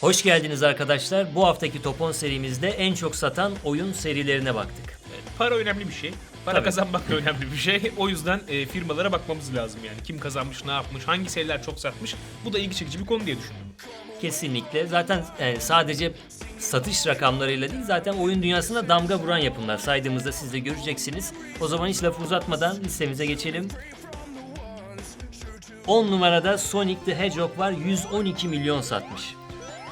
Hoş geldiniz arkadaşlar. Bu haftaki Top 10 serimizde en çok satan oyun serilerine baktık. Para önemli bir şey. Para Tabii. kazanmak da önemli bir şey. O yüzden e, firmalara bakmamız lazım yani. Kim kazanmış, ne yapmış, hangi seriler çok satmış. Bu da ilgi çekici bir konu diye düşündüm. Kesinlikle. Zaten e, sadece satış rakamlarıyla değil zaten oyun dünyasına damga vuran yapımlar saydığımızda siz de göreceksiniz. O zaman hiç lafı uzatmadan listemize geçelim. 10 numarada Sonic the Hedgehog var. 112 milyon satmış.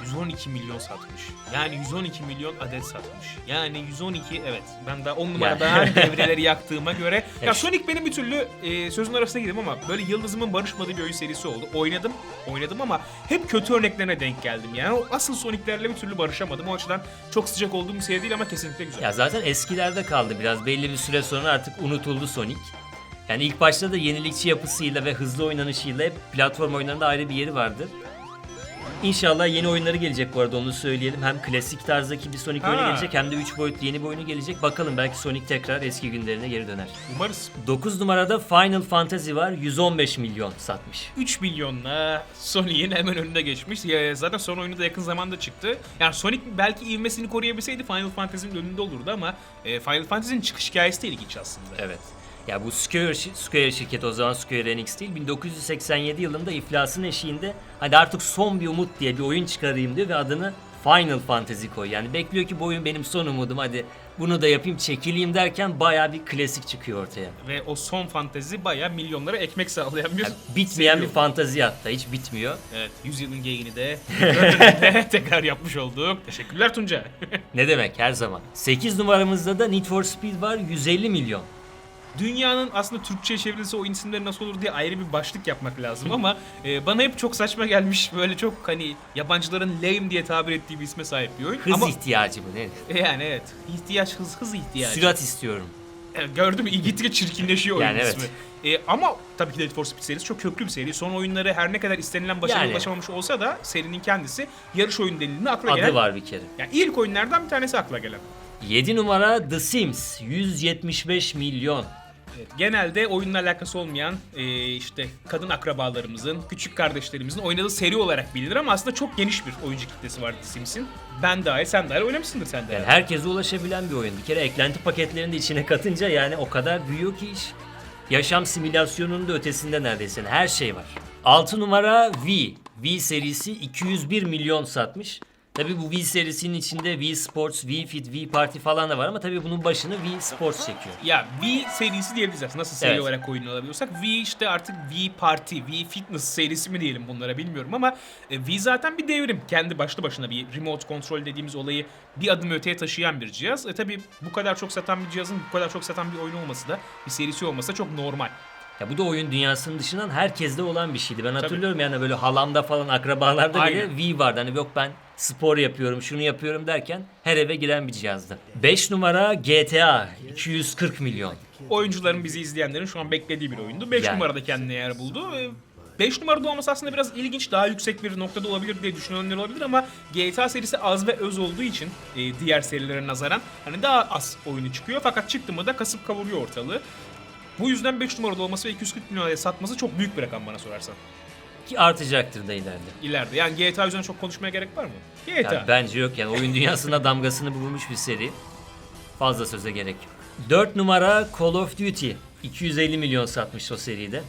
112 milyon satmış. Yani 112 milyon adet satmış. Yani 112 evet. Ben daha 10 numarada devreleri yaktığıma göre. Ya. Sonic benim bir türlü e, sözün arasına girdim ama böyle yıldızımın barışmadığı bir oyun serisi oldu. Oynadım, oynadım ama hep kötü örneklerine denk geldim. Yani o asıl Sonic'lerle bir türlü barışamadım. O açıdan çok sıcak olduğum bir seri değil ama kesinlikle güzel. Ya zaten eskilerde kaldı biraz. Belli bir süre sonra artık unutuldu Sonic. Yani ilk başta da yenilikçi yapısıyla ve hızlı oynanışıyla hep platform oyunlarında ayrı bir yeri vardı. İnşallah yeni oyunları gelecek bu arada onu söyleyelim. Hem klasik tarzdaki bir Sonic oyunu Ha. gelecek hem de 3 boyutlu yeni bir oyunu gelecek. Bakalım belki Sonic tekrar eski günlerine geri döner. Umarız 9 numarada Final Fantasy var. 115 milyon satmış. 3 milyonla Sonic'in hemen önünde geçmiş. Ya, zaten son oyunu da yakın zamanda çıktı. Yani Sonic belki ivmesini koruyabilseydi Final Fantasy'nin önünde olurdu ama e, Final Fantasy'nin çıkış hikayesi de ilginç aslında. Evet. Ya bu Square, Square şirketi o zaman Square Enix değil. 1987 yılında iflasın eşiğinde hadi artık son bir umut diye bir oyun çıkarayım diyor ve adını Final Fantasy koy. Yani bekliyor ki bu oyun benim son umudum hadi bunu da yapayım çekileyim derken baya bir klasik çıkıyor ortaya. Ve o son fantezi bayağı milyonlara ekmek sağlayan bir Yani bitmeyen seri bir oldu. fantazi hatta hiç bitmiyor. Evet, yüzyılın geyini de de tekrar yapmış olduk. Teşekkürler Tunca. Ne demek her zaman. 8 numaramızda da Need for Speed var 150 milyon. Dünyanın aslında Türkçe çevrilse oyun isimleri nasıl olur diye ayrı bir başlık yapmak lazım ama e, bana hep çok saçma gelmiş böyle çok hani yabancıların lame diye tabir ettiği bir isme sahip bir oyun. Hız ama ihtiyacı bu ne? yani evet ihtiyaç hız hız ihtiyacı. Sürat istiyorum. Evet, gördüm mü? gittikçe çirkinleşiyor oyun Yani evet. ismi. E, ama tabii ki Need for Speed serisi çok köklü bir seri. Son oyunları her ne kadar istenilen başarıya Yani. ulaşamamış olsa da serinin kendisi yarış oyun denildiğinde akla gelen. Adı var bir kere. Yani ilk oyunlardan bir tanesi akla gelen. 7 numara The Sims 175 milyon. Evet, genelde oyunla alakası olmayan e, işte kadın akrabalarımızın, küçük kardeşlerimizin oynadığı seri olarak bilinir ama aslında çok geniş bir oyuncu kitlesi var The Sims'in. Ben dahil, sen dahil oynamışsındır sen de. Yani herkese ulaşabilen bir oyun. Bir kere eklenti paketlerini de içine katınca yani o kadar büyüyor ki iş. Yaşam simülasyonunun da ötesinde neredeyse. Her şey var. 6 numara V. V serisi 201 milyon satmış. Tabi bu V serisinin içinde V Sports, V Fit, V Party falan da var ama tabi bunun başını V Sports çekiyor. Ya V serisi diyebiliriz aslında. Nasıl seri Evet. olarak oyun alabiliyorsak. V işte artık V Party, V Fitness serisi mi diyelim bunlara bilmiyorum ama e, V zaten bir devrim. Kendi başlı başına bir remote kontrol dediğimiz olayı bir adım öteye taşıyan bir cihaz. E tabi bu kadar çok satan bir cihazın bu kadar çok satan bir oyun olması da bir serisi olması da çok normal. Ya bu da oyun dünyasının dışından herkeste olan bir şeydi. Ben hatırlıyorum yani böyle halamda falan akrabalarda bile Aynen. V vardı. Hani yok ben spor yapıyorum, şunu yapıyorum derken her eve giren bir cihazdı. 5 numara GTA 240 milyon. oyuncuların bizi izleyenlerin şu an beklediği bir oyundu. 5 Yani. numarada kendine yer buldu. 5 numarada olması aslında biraz ilginç, daha yüksek bir noktada olabilir diye düşünenler olabilir ama GTA serisi az ve öz olduğu için e, diğer serilere nazaran hani daha az oyunu çıkıyor fakat çıktı mı da kasıp kavuruyor ortalığı. Bu yüzden 5 numarada olması ve 240 milyon adet satması çok büyük bir rakam bana sorarsan. Ki artacaktır da ileride. İleride. Yani GTA üzerine çok konuşmaya gerek var mı? GTA. Yani bence yok yani oyun dünyasına damgasını vurmuş bir seri. Fazla söze gerek yok. 4 numara Call of Duty. 250 milyon satmış o seride.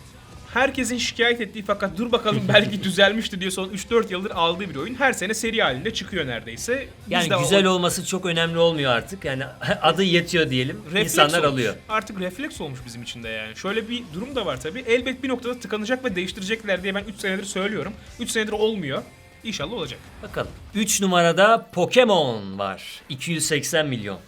Herkesin şikayet ettiği fakat dur bakalım belki düzelmişti diye son 3-4 yıldır aldığı bir oyun her sene seri halinde çıkıyor neredeyse. Biz Yani de o- güzel olması çok önemli olmuyor artık. Yani adı yetiyor diyelim. refleks İnsanlar olmuş. alıyor. Artık refleks olmuş bizim için de yani. Şöyle bir durum da var tabii. Elbet bir noktada tıkanacak ve değiştirecekler diye ben 3 senedir söylüyorum. 3 senedir olmuyor. İnşallah olacak. Bakalım. 3 numarada Pokemon var. 280 milyon.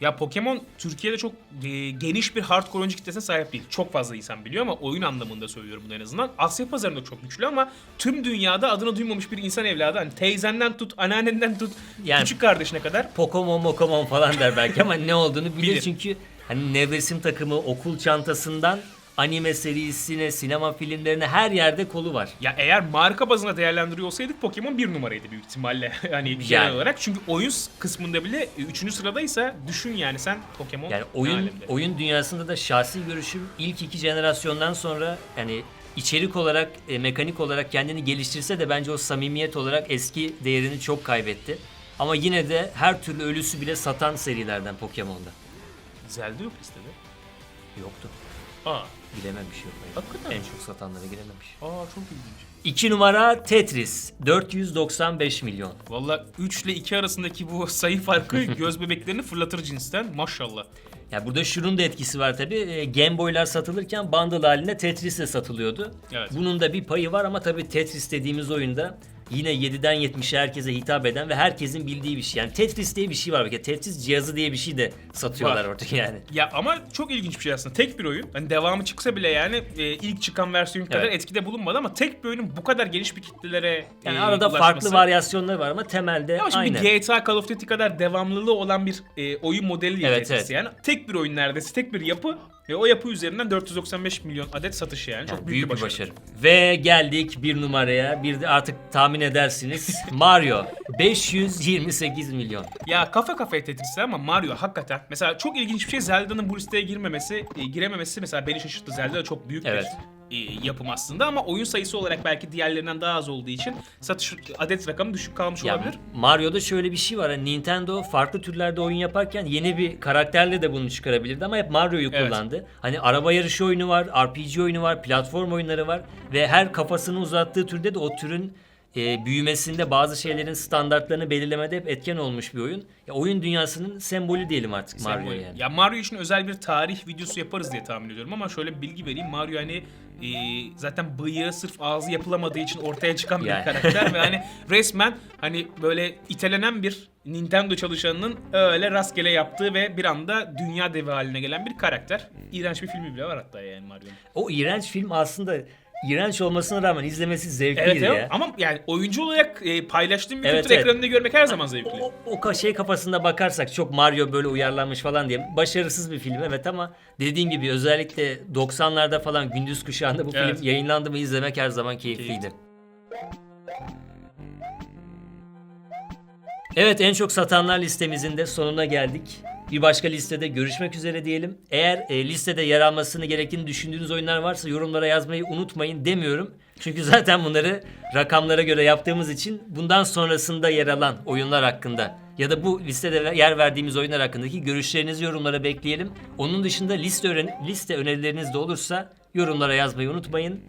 Ya Pokemon Türkiye'de çok e, geniş bir hardcore oyuncu kitlesine sahip değil. Çok fazla insan biliyor ama oyun anlamında söylüyorum bunu en azından. Asya pazarında çok güçlü ama tüm dünyada adını duymamış bir insan evladı. Hani teyzenden tut, anneannenden tut, Yani- küçük kardeşine kadar. Pokemon Pokemon falan der belki ama ne olduğunu bilir. Bilir. Çünkü hani nevresim takımı okul çantasından anime serisine, sinema filmlerine her yerde kolu var. Ya eğer marka bazına değerlendiriyor olsaydık Pokemon bir numaraydı büyük ihtimalle. hani genel Yani. olarak. Çünkü oyun kısmında bile 3. sıradaysa düşün yani sen Pokemon Yani oyun alemde? oyun dünyasında da şahsi görüşüm ilk iki jenerasyondan sonra yani içerik olarak, e, mekanik olarak kendini geliştirse de bence o samimiyet olarak eski değerini çok kaybetti. Ama yine de her türlü ölüsü bile satan serilerden Pokemon'da. Zelda yok listede. Yoktu. Aa, Girememiş yok. hayır. Hakikaten En mi? çok satanlara girememiş. aa çok ilginç. 2 numara Tetris 495 milyon. Valla 3 ile 2 arasındaki bu sayı farkı göz bebeklerini fırlatır cinsten maşallah. Ya burada şunun da etkisi var tabi. E, Game Boy'lar satılırken bundle halinde Tetris de satılıyordu. Evet. Bunun da bir payı var ama tabi Tetris dediğimiz oyunda yine 7'den 70'e herkese hitap eden ve herkesin bildiği bir şey. Yani Tetris diye bir şey var. Bir Tetris cihazı diye bir şey de satıyorlar Var. artık yani. Ya ama çok ilginç bir şey aslında. Tek bir oyun. Hani devamı çıksa bile yani e, ilk çıkan versiyon kadar Evet. etkide bulunmadı ama tek bir oyunun bu kadar geniş bir kitlelere Yani e, arada ulaşması- farklı varyasyonlar var ama temelde Ama şimdi aynı. bir GTA Call of Duty kadar devamlılığı olan bir e, oyun modeli değil Evet, Tetris evet. yani. Tek bir oyun neredeyse, tek bir yapı ve o yapı üzerinden 495 milyon adet satış yani. Çok Yani büyük, bir başarı. Ve geldik bir numaraya. Bir de artık tahmin edersiniz. Mario 528 milyon. Ya kafa kafaya Tetris'te ama Mario hakikaten mesela çok ilginç bir şey Zelda'nın bu listeye girmemesi, e, girememesi mesela beni şaşırttı. Zelda da çok büyük Evet. bir yapım aslında ama oyun sayısı olarak belki diğerlerinden daha az olduğu için satış adet rakamı düşük kalmış Ya olabilir. Mario'da şöyle bir şey var. Hani Nintendo farklı türlerde oyun yaparken yeni bir karakterle de bunu çıkarabilirdi ama hep Mario'yu Evet. kullandı. Hani araba yarışı oyunu var, RPG oyunu var, platform oyunları var ve her kafasını uzattığı türde de o türün e, büyümesinde bazı şeylerin standartlarını belirlemede hep etken olmuş bir oyun. Ya oyun dünyasının sembolü diyelim artık Mario Sembol. yani. Ya Mario için özel bir tarih videosu yaparız diye tahmin ediyorum ama şöyle bir bilgi vereyim. Mario hani e, zaten bıyığı sırf ağzı yapılamadığı için ortaya çıkan bir Yani. karakter ve hani resmen hani böyle itelenen bir Nintendo çalışanının öyle rastgele yaptığı ve bir anda dünya devi haline gelen bir karakter. İğrenç bir filmi bile var hatta yani Mario'nun. O iğrenç film aslında iğrenç olmasına rağmen izlemesi zevkliydi Evet, ya. evet ama yani oyuncu olarak e, paylaştığım bir Evet, kültür evet. ekranında görmek her zaman zevkli. O, o ka- şey kafasında bakarsak çok Mario böyle uyarlanmış falan diye başarısız bir film evet ama dediğim gibi özellikle 90'larda falan gündüz kuşağında bu Evet. film yayınlandı mı izlemek her zaman keyifliydi. Keyifli. Evet en çok satanlar listemizin de sonuna geldik. Bir başka listede görüşmek üzere diyelim. Eğer e, listede yer almasını gerektiğini düşündüğünüz oyunlar varsa yorumlara yazmayı unutmayın demiyorum. Çünkü zaten bunları rakamlara göre yaptığımız için bundan sonrasında yer alan oyunlar hakkında ya da bu listede yer verdiğimiz oyunlar hakkındaki görüşlerinizi yorumlara bekleyelim. Onun dışında liste öğren- liste önerileriniz de olursa yorumlara yazmayı unutmayın.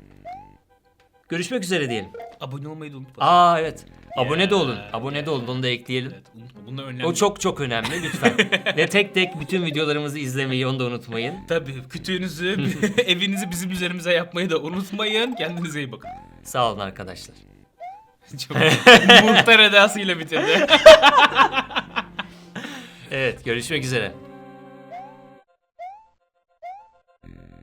Görüşmek üzere diyelim. Abone olmayı da unutma. Aa evet. Abone de olun. Abone de olun. Onu da ekleyelim. Evet, unutma. Bunlar önemli. O çok çok önemli lütfen. Ve tek tek bütün videolarımızı izlemeyi onu da unutmayın. Tabii kütüğünüzü, evinizi bizim üzerimize yapmayı da unutmayın. Kendinize iyi bakın. Sağ olun arkadaşlar. Çok muhtar edasıyla bitirdi. Evet görüşmek üzere.